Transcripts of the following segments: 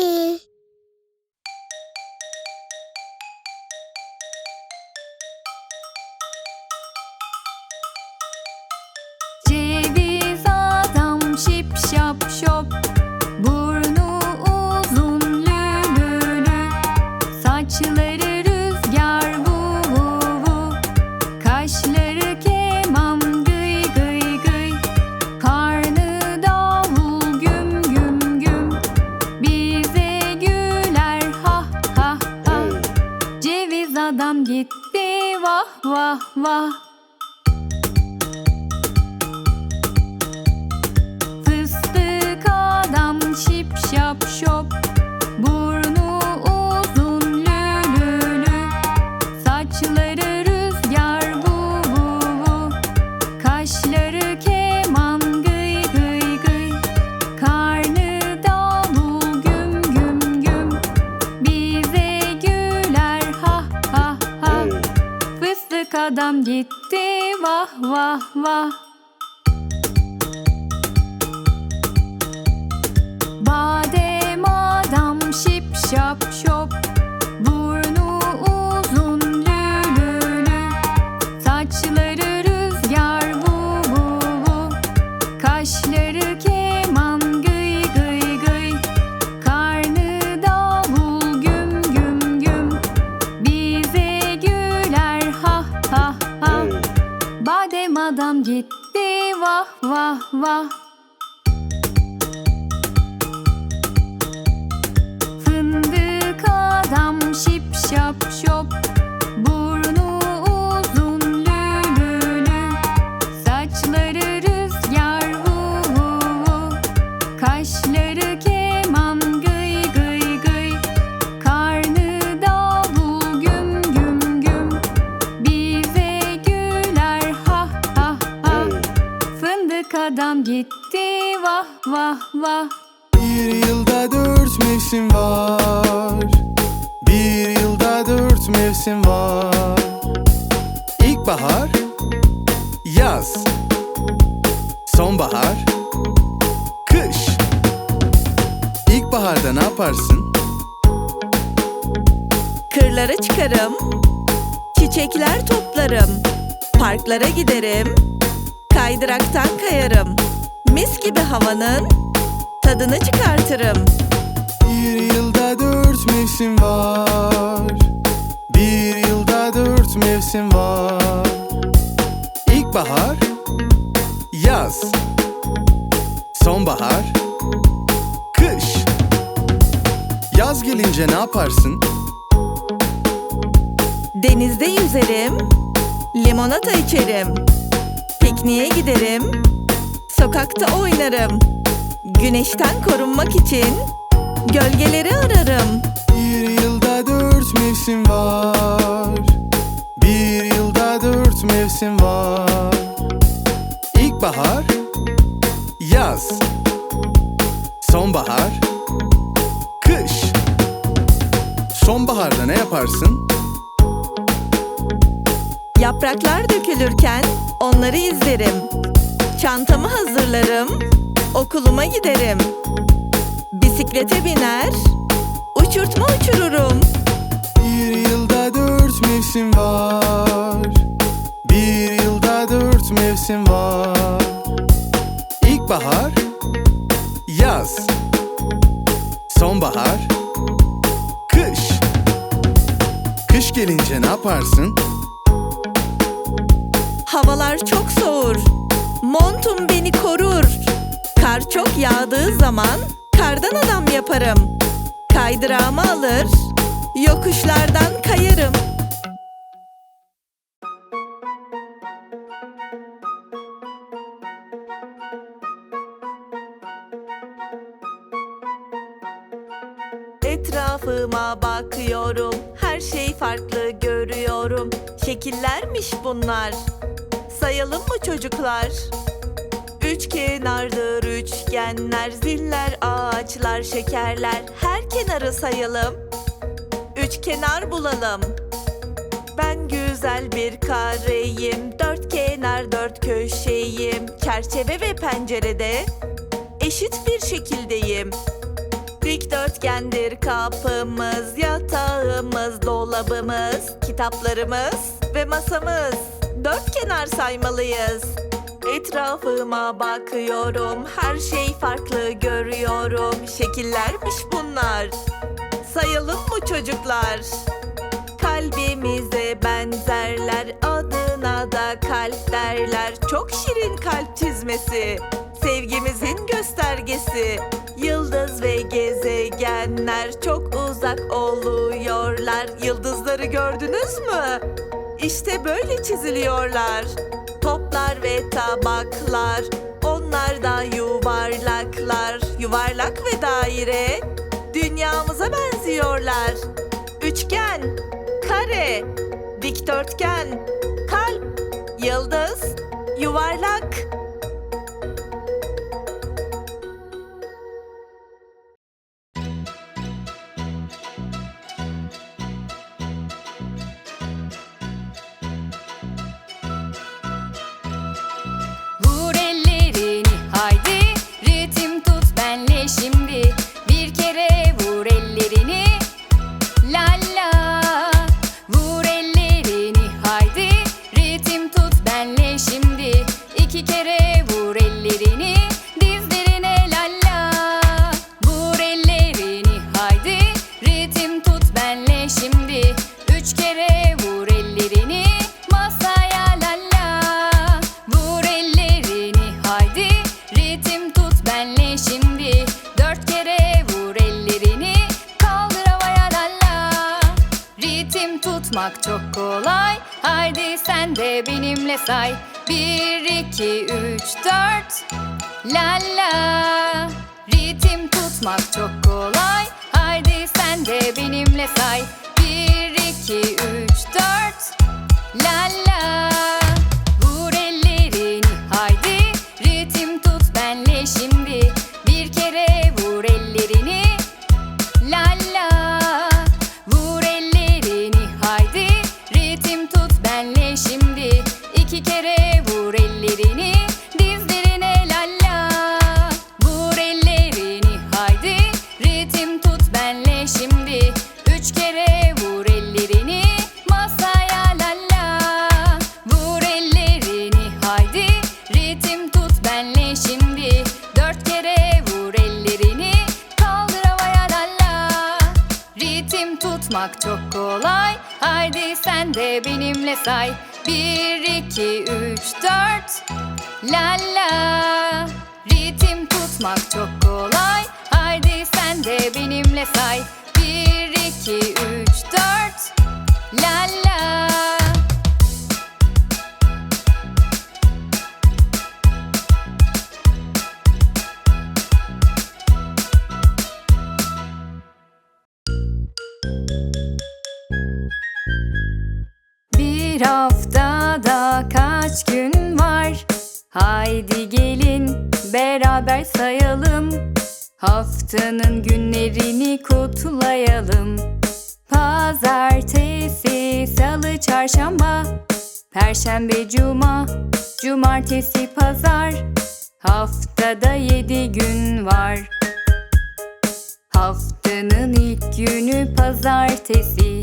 Bye. wah wah wah. Yaparsın? Kırlara çıkarım, çiçekler toplarım, parklara giderim, kaydıraktan kayarım. Mis gibi havanın tadını çıkartırım. Bir yılda dört mevsim var Bir yılda dört mevsim var İlkbahar Yaz Sonbahar Yaz gelince ne yaparsın? Denizde yüzerim, limonata içerim, pikniğe giderim, sokakta oynarım. Güneşten korunmak için gölgeleri ararım. Bir yılda dört mevsim var Bir yılda dört mevsim var İlkbahar Yaz Sonbahar Sonbaharda ne yaparsın? Yapraklar dökülürken onları izlerim. Çantamı hazırlarım, okuluma giderim. Bisiklete biner, uçurtma uçururum. Bir yılda dört mevsim var Bir yılda dört mevsim var İlkbahar Yaz Sonbahar Kış gelince ne yaparsın? Havalar çok soğur, montum beni korur. Kar çok yağdığı zaman kardan adam yaparım. Kaydırağımı alır, yokuşlardan kayarım. Farklı görüyorum. Şekillermiş bunlar. Sayalım mı çocuklar? Üç kenardır üçgenler, ziller, ağaçlar, şekerler. Her kenarı sayalım. Üç kenar bulalım. Ben güzel bir kareyim, dört kenar dört köşeyim. Çerçeve ve pencerede eşit bir şekildeyim. Dikdörtgendir kapımız, yatağımız, dolabımız, kitaplarımız ve masamız. Dört kenar saymalıyız. Etrafıma bakıyorum, her şey farklı görüyorum. Şekillermiş bunlar. Sayalım mı çocuklar? Kalbimize benzerler, adına da kalp derler. Çok şirin kalp çizmesi, sevgimizin göstergesi. Yıldız ve gezegenler çok uzak oluyorlar. Yıldızları gördünüz mü? İşte böyle çiziliyorlar. Toplar ve tabaklar, onlar da yuvarlaklar. Yuvarlak ve daire dünyamıza benziyorlar. Üçgen, kare, dikdörtgen, kalp, yıldız, yuvarlak. Tutmak çok kolay. Haydi sen de benimle say. Bir iki üç dört. La la. Ritim tutmak çok kolay. Haydi sen de benimle say. Bir, iki, üç, dört. La la beraber sayalım. Haftanın günlerini kutlayalım. Pazartesi, salı, çarşamba, perşembe, cuma, cumartesi, pazar. Haftada yedi gün var. Haftanın ilk günü pazartesi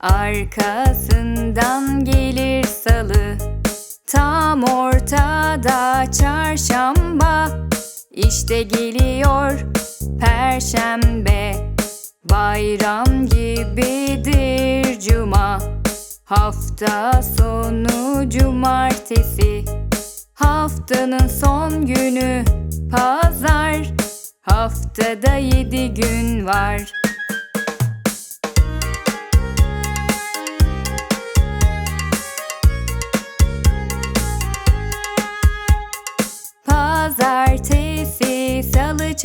Arkasından gelir salı Tam ortada çarşamba İşte geliyor perşembe. Bayram gibidir cuma. Hafta sonu cumartesi. Haftanın son günü pazar. Haftada yedi gün var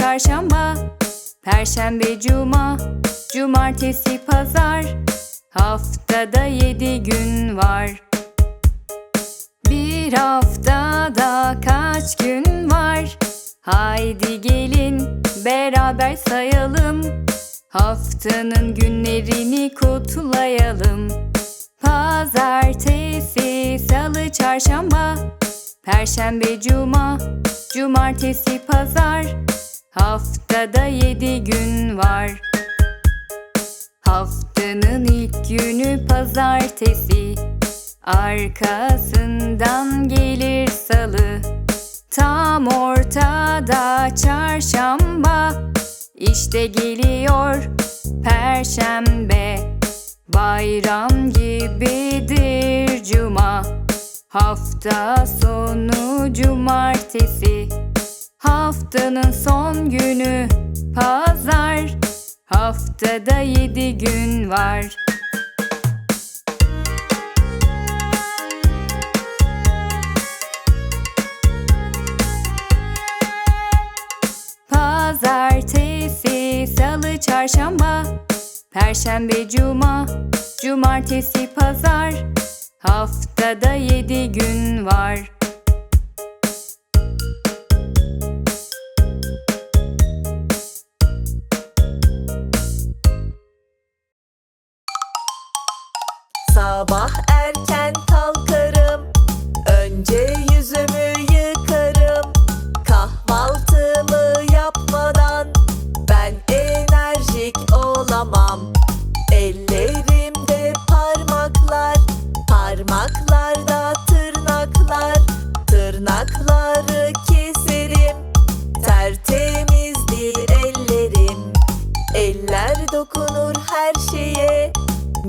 çarşamba Perşembe, cuma, cumartesi, pazar. Haftada yedi gün var. Bir haftada kaç gün var? Haydi gelin beraber sayalım. Haftanın günlerini kutlayalım. Pazartesi, salı, çarşamba Perşembe, cuma, cumartesi, pazar Haftada yedi gün var. Haftanın ilk günü pazartesi. Arkasından gelir salı. Tam ortada çarşamba. İşte geliyor perşembe. Bayram gibidir cuma. Hafta sonu cumartesi. Haftanın son günü pazar. Haftada yedi gün var. Pazartesi, salı, çarşamba, perşembe, cuma, cumartesi, pazar. Haftada yedi gün var. Eller dokunur her şeye.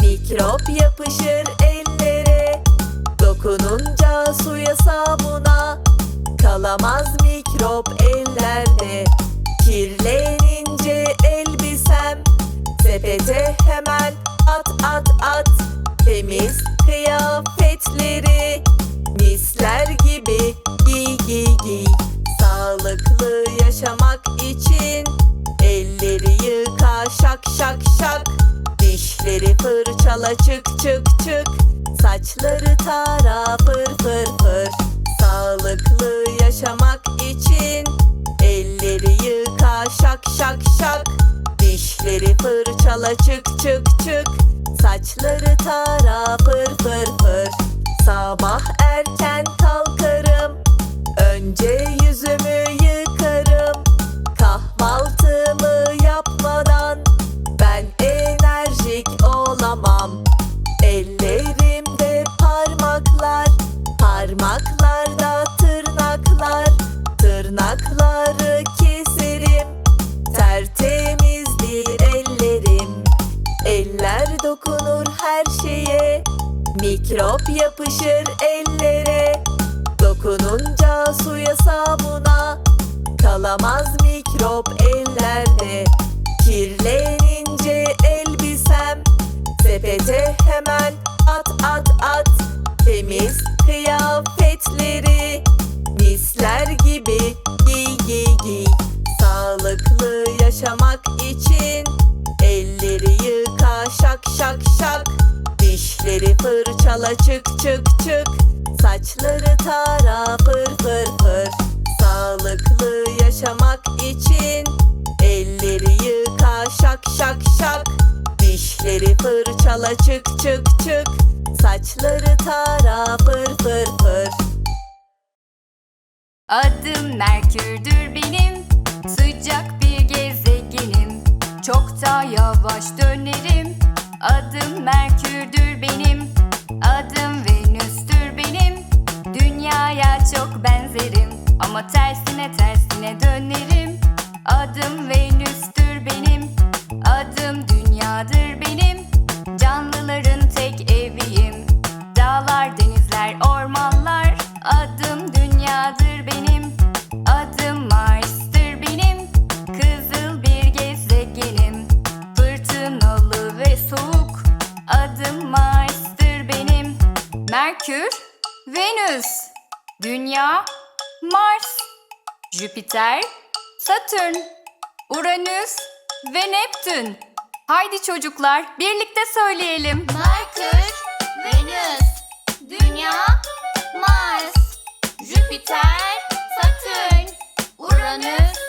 Mikrop yapışır ellere. Dokununca suya sabuna Kalamaz mikrop ellerde. Kirlenince elbisem Sepete hemen at at at. Temiz kıyafetleri Misler Dişleri fırçala çık çık çık. Saçları tara fır fır fır. Sağlıklı yaşamak için Elleri yıka şak şak şak. Dişleri fırçala çık çık çık. Saçları tara fır fır fır. Sabah erken kalkarım. Önce yüzümü yapışır ellere. Dokununca suya sabuna Kalamaz mikrop ellerde. Kirlenince elbisem Sepete hemen at at at. Temiz kıyafetleri Misler gibi giy giy giy. Sağlıklı yaşamak için Elleri yıka şak şak şak. Dişleri fırçala çık çık çık. Saçları tara fır fır fır. Sağlıklı yaşamak için Elleri yıka şak şak şak. Dişleri fırçala çık çık çık. Saçları tara fır fır fır. Adım Merkür'dür benim. Sıcak bir gezegenim. Çok da yavaş dönerim. Adım Merkür'dür benim. Adım benim Dünyaya çok benzerim. Ama tersine tersine dönerim. Adım Venüs'tür benim. Adım Dünya'dır Dünya, Mars Jüpiter, Satürn Uranüs ve Neptün. Haydi çocuklar birlikte söyleyelim. Merkür, Venüs, Dünya, Mars, Jüpiter, Satürn, Uranüs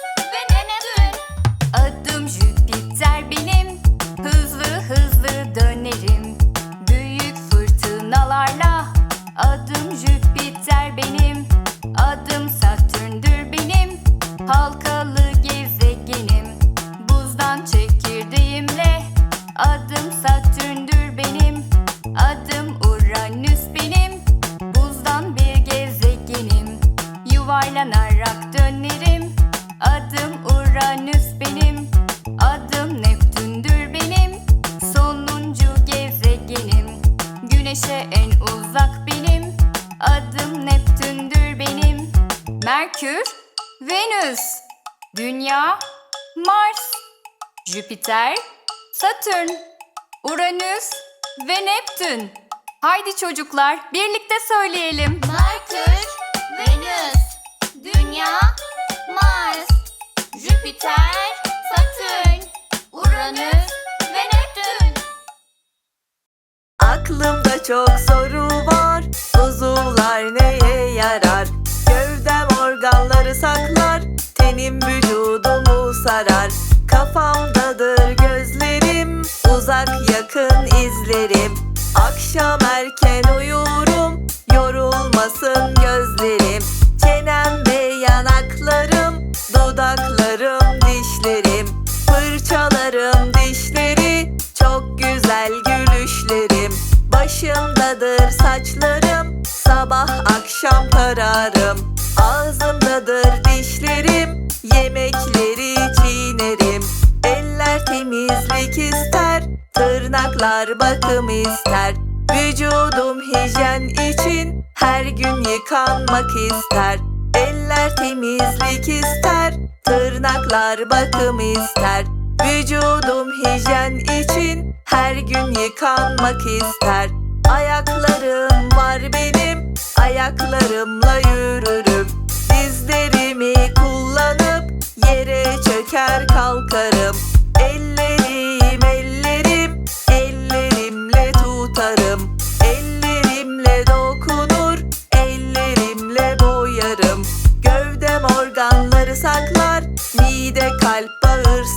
Haydi çocuklar birlikte söyleyelim. Merkür, Venüs, Dünya, Mars, Jüpiter, Satürn, Uranüs ve Neptün. Aklımda çok soru var Uzuvlar neye yarar Gövdem organları saklar Tenim vücudumu sarar Kafamdadır gözlerim Uzak yakın izlerim Akşam erken uyurum Yorulmasın gözlerim. Çenem ve yanaklarım Dudaklarım dişlerim. Fırçalarım dişleri Çok güzel gülüşlerim. Başımdadır saçlarım Sabah akşam tararım Ağzımdadır dişlerim Yemekleri çiğnerim. Eller temizlik ister Tırnaklar bakım ister. Vücudum hijyen için Her gün yıkanmak ister. Eller temizlik ister. Tırnaklar bakım ister. Vücudum hijyen için Her gün yıkanmak ister. Ayaklarım var benim. Ayaklarımla yürürüm. Dizlerimi kullanıp Yere çöker kalkarım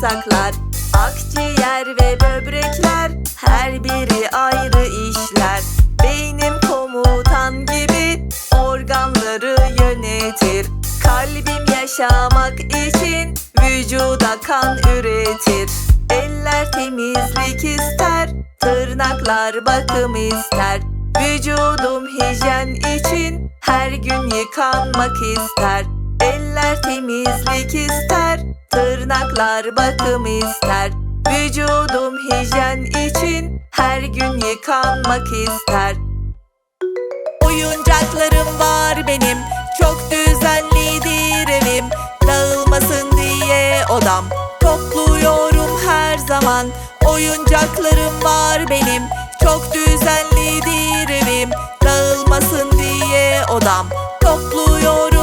bağırsaklar Akciğer ve böbrekler Her biri ayrı işler. Beynim komutan gibi Organları yönetir. Kalbim yaşamak için Vücuda kan üretir. Eller temizlik ister Tırnaklar bakım ister. Vücudum hijyen için Her gün yıkanmak ister Eller temizlik ister Tırnaklar bakım ister. Vücudum hijyen için Her gün yıkanmak ister. Oyuncaklarım var benim Çok düzenlidir evim. Dağılmasın diye odam Topluyorum her zaman. Oyuncaklarım var benim Çok düzenlidir evim. Dağılmasın diye odam Topluyorum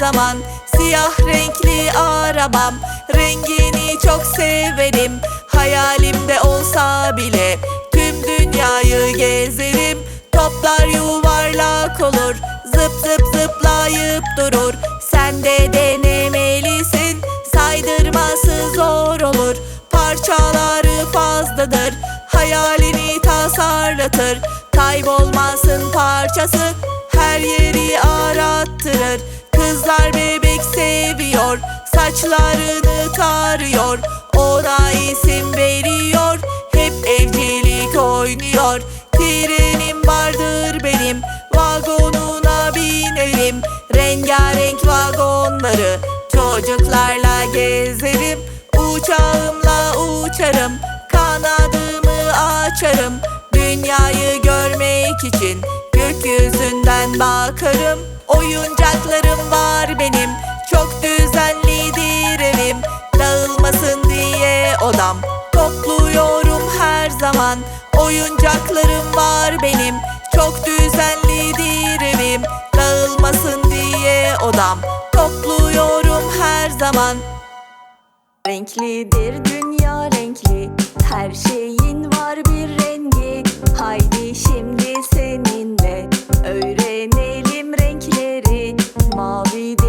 zaman Siyah renkli arabam. Rengini çok severim Hayalimde olsa bile. Tüm dünyayı gezerim Toplar yuvarlak olur. Zıp zıp zıplayıp durur Sen de denemelisin. Saydırması zor olur Parçaları fazladır. Hayalini tasarlatır Kaybolmasın parçası Saçlarını tarıyor. Ona isim veriyor. Hep evcilik oynuyor. Trenim vardır benim. Vagonuna binelim Rengarenk vagonları Çocuklarla gezerim. Uçağımla uçarım. Kanadımı açarım. Dünyayı görmek için Gökyüzünden bakarım. Oyuncaklarım var benim. Çok düzenlidir evim Dağılmasın diye odam. Topluyorum her zaman Oyuncaklarım var benim. Çok düzenlidir evim Dağılmasın diye odam. Topluyorum her zaman. Renklidir dünya renkli Her şeyin var bir rengi. Haydi şimdi seninle Öğrenelim renkleri Mavidir